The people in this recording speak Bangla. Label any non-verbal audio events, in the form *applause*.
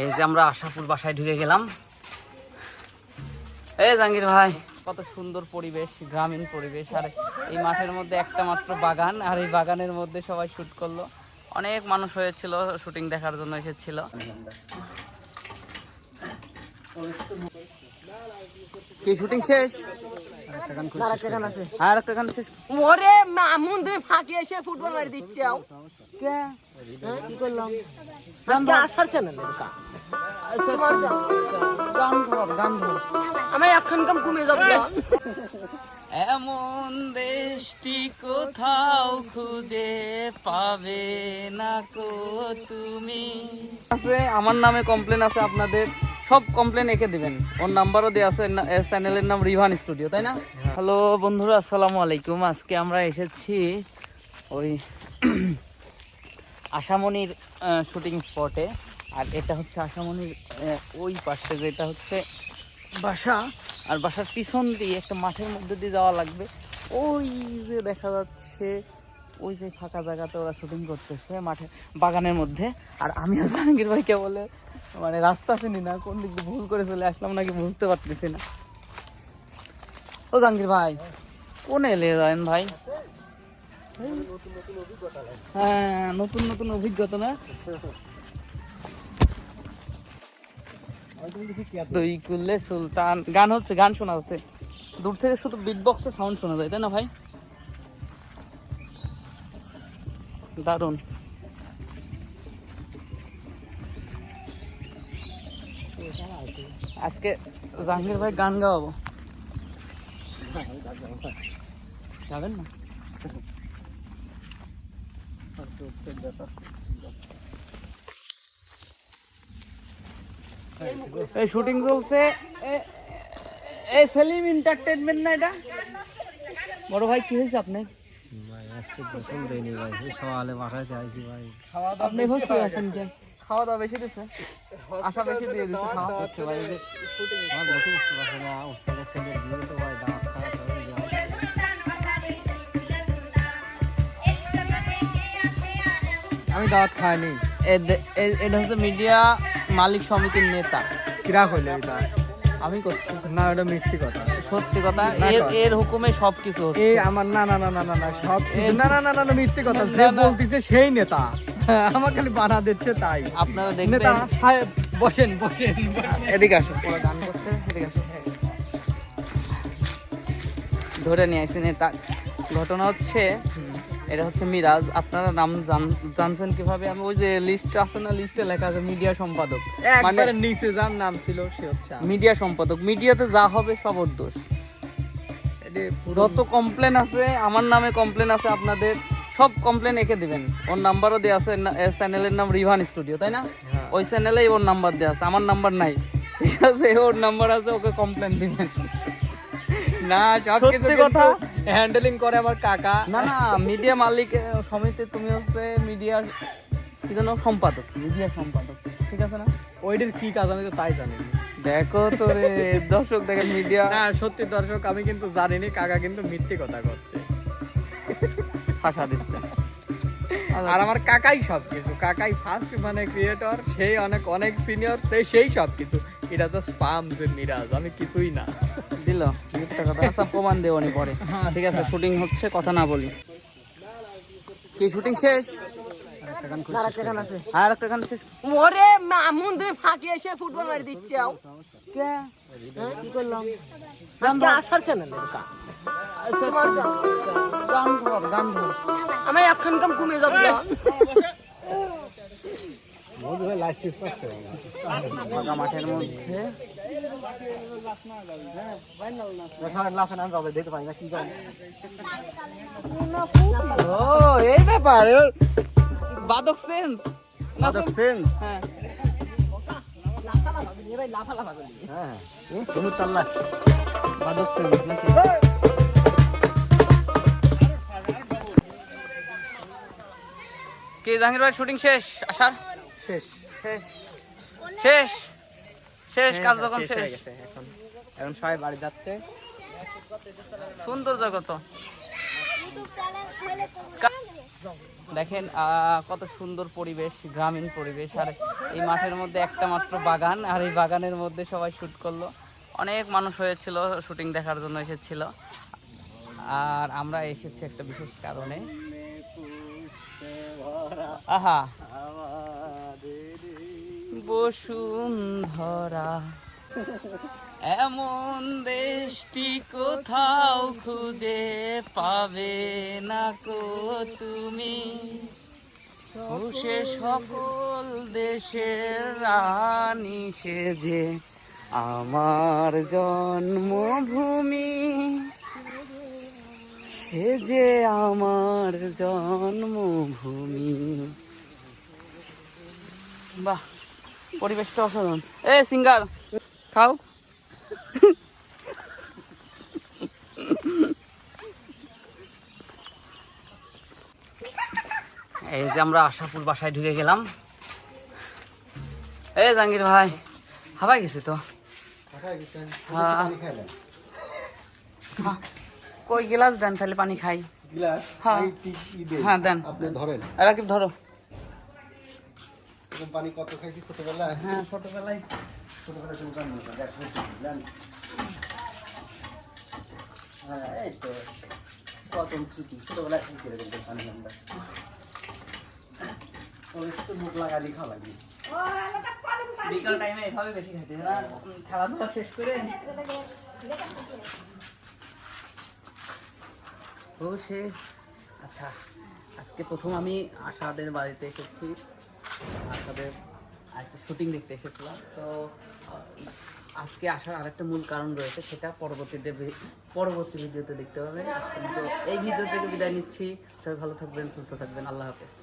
এই যে আমরা আশাপুর বাসায় ঢুকে গেলাম। এই জাহাঙ্গীর ভাই, কত সুন্দর পরিবেশ, গ্রামীণ পরিবেশ। আর এই মাঠের মধ্যে একটা মাত্র বাগান, আর এই বাগানের মধ্যে সবাই শ্যুট করল। অনেক মানুষ হয়েছিল, শুটিং দেখার জন্য এসেছিল। কি শুটিং শেষ? আর একটা গান শেষ? ওরে মামুন তুমি ফাঁকি এসে ফুটবল মারি দিচ্ছে কে? কি করলাম? আজকে আসার চ্যানেল গান ধর গান ধর আমি এখন কাম কমে যাব এমন দেশটি কোথাও খুঁজে পাবে না কো তুমি? আছে আমার নামে কমপ্লেন আছে আপনাদের। সব কমপ্লেন এঁকে দিবেন। ওর নাম্বারও দেওয়া আছে চ্যানেলের নাম রিভান স্টুডিও তাই না? হ্যালো বন্ধুরা আসসালামু আলাইকুম। আজকে আমরা এসেছি ওই আশামনির শুটিং স্পটে আর এটা হচ্ছে আশামনির ওই পাশে যেটা হচ্ছে বাসা। আর বাসার পিছন দিয়ে একটা মাঠের মধ্যে দিয়ে যাওয়া লাগবে। ওই যে দেখা যাচ্ছে ওই যে ফাঁকা জায়গাতে ওরা শুটিং করতেছে মাঠে বাগানের মধ্যে। আর আমি জাহাঙ্গীর ভাইকে বলে মানে রাস্তা চিনি না, কোন দিক ভুল করে চলে আসলাম নাকি বুঝতে পারতেছি না। ও জাহাঙ্গীর ভাই, কোন এলে যাবেন ভাই? হ্যাঁ নতুন নতুন অভিজ্ঞতা না? দুই কুল্লে সুলতান, গান হচ্ছে, গান শোনা হচ্ছে। দূর থেকে শুধু বিট বক্সের সাউন্ড শোনা যায়, তাই না ভাই? দারুণ। আজকে জাহাঙ্গীর ভাই গান গাওয়াবো। যাবেন না? এই শুটিং চলছে। এ- এই সেলিম এন্টারটেনমেন্ট না এটা? বড় ভাই কি হয়েছে আপনি আপনি এভাবে শুয়ে আছেন কেন? খাওয়া দাওয়া বেশি দিচ্ছে? আশা বেশি দিয়ে দিচ্ছে খাওয়া হচ্ছে ভাই এই যে আমি দাওয়াত খাইনি। এটা হচ্ছে মিডিয়া মালিক সমিতির নেতা। কিরা কইলে এটা? আমি করছি। না এটা মিথ্যি কথা। সত্যি কথা এর এর হুকুমে সবকিছু এই আমার না না না না না না সব না না না না না মিথ্যি কথা। যে বলতিছে সেই নেতা। *laughs* আমার খালি বাধা দিচ্ছে তাই। আপনারা নেতা দেখবেন সাহেব বসেন বসেন। এদিকে আসো। পুরো গান করতে এদিকে আসো। ধরে নিয়ে আসেন এটা ঘটনা হচ্ছে এটা হচ্ছে মিরাজ। আপনারা নাম জানছেন কীভাবে? আমি ওই যে লিস্ট আছে না লিস্টে লেখা আছে মিডিয়া সম্পাদক। মানে নিচে যার নাম ছিল সে হচ্ছে মিডিয়া সম্পাদক। মিডিয়াতে যা হবে সব দোষ। যত কমপ্লেন আছে আমার নামে কমপ্লেন আছে আপনাদের সব কমপ্লেন এঁকে দিবেন। ওর নাম্বারও দেওয়া আছে চ্যানেলের নাম রিভান স্টুডিও তাই না? হ্যাঁ। ওই চ্যানেলেই ওর নাম্বার দেওয়া আছে আমার নাম্বার নাই। ঠিক আছে ওর নাম্বার আছে ওকে কমপ্লেন দিবেন। না সব কিছু কথা। হ্যান্ডেলিং করে আমার কাকা। না না মিডিয়া মালিক সমিতি তুমি হচ্ছে মিডিয়ার কি যেন সম্পাদক। মিডিয়া সম্পাদক ঠিক আছে না? ওইটির কি কাজ আমি তো তাই জানি। দেখো তো রে দর্শক দেখেন মিডিয়া না সত্যি দর্শক আমি কিন্তু জানিনি কাকা কিন্তু মিথ্যে কথা করছে। ভাষা দিচ্ছে। আর আমার কাকাই সবকিছু। কাকাই ফার্স্ট মানে ক্রিয়েটর সেই অনেক অনেক সিনিয়র সেই সেই সবকিছু। এটা জাস্ট পাম যে মিরাজ আমি কিছুই না। দিল মিথ্যা কথা। আচ্ছা প্রমাণ দেব দেবনি পরে। হ্যাঁ, ঠিক আছে শুটিং হচ্ছে কথা না বলি। কি শুটিং শেষ? আর একটা গান শেষ? ওরে মামুন তুমি ফাঁকি এসে ফুটবল মারি দিচ্ছে। কে? কি করলাম? আজকে আসার চ্যানেল গান ধর গান ধর। আমি এখন কাম কমে যাব মাঠের মধ্যে এই ব্যাপার বাদক সেন্স বাদক সেন্স হ্যাঁ। বাদক সেন্স নাকি? কি জাহাঙ্গীর ভাই শুটিং শেষ? আসার শেষ। শেষ। শেষ? শেষ কাজ যখন শেষ এখন। এখন সবাই বাড়ি যাচ্ছে। সুন্দর জগত দেখেন আহ, কত সুন্দর পরিবেশ গ্রামীণ পরিবেশ। আর এই মাঠের মধ্যে একটা মাত্র বাগান আর এই বাগানের মধ্যে সবাই শুট করল। অনেক মানুষ হয়েছিল শুটিং দেখার জন্য এসেছিল। আর আমরা এসেছি একটা বিশেষ কারণে। আহা। বসুন্ধরা, এমন দেশটি কোথাও খুঁজে পাবে না কো তুমি? সকল দেশের রানী সেজে আমার জন্মভূমি। সে যে আমার জন্মভূমি। বাহ পরিবেশটা অসাধারণ। এ সিঙ্গার খাও। এই যে আমরা আশাপুর বাসায় ঢুকে গেলাম। এই জাহাঙ্গীর ভাই হাবাই গেছে তো? হ্যাঁ। কই গিলাস দেন তাহলে পানি খাই। গ্লাস? হ্যাঁ। দেন। হ্যাঁ, দেন। আপনি ধরেন। রাকিব ধরো। এরকম পানি কত খাইছি ছোটবেলায়? হ্যাঁ। ছোটবেলায় ছোটবেলায় তুমি জানো না, দেখ, বুঝছি, হ্যাঁ, এই তো। কত স্মৃতি ছোটবেলায় কি করে দেখবেন পানি আমরা? ওই তো মুখ লাগা দিয়ে খাওয়া লাগে বিকাল টাইমে এভাবে বেশি খাইতে হয় খেলাধুলা শেষ করে সে আচ্ছা আজকে প্রথম আমি আশাদের বাড়িতে এসেছি। আশাদের একটা শুটিং দেখতে এসেছিলাম। তো আজকে আসার আরেকটা মূল কারণ রয়েছে, সেটা পরবর্তীতে পরবর্তী ভিডিওতে দেখতে পাবে আজকে এই ভিডিও থেকে বিদায় নিচ্ছি। সবাই ভালো থাকবেন, সুস্থ থাকবেন। আল্লাহ হাফেজ।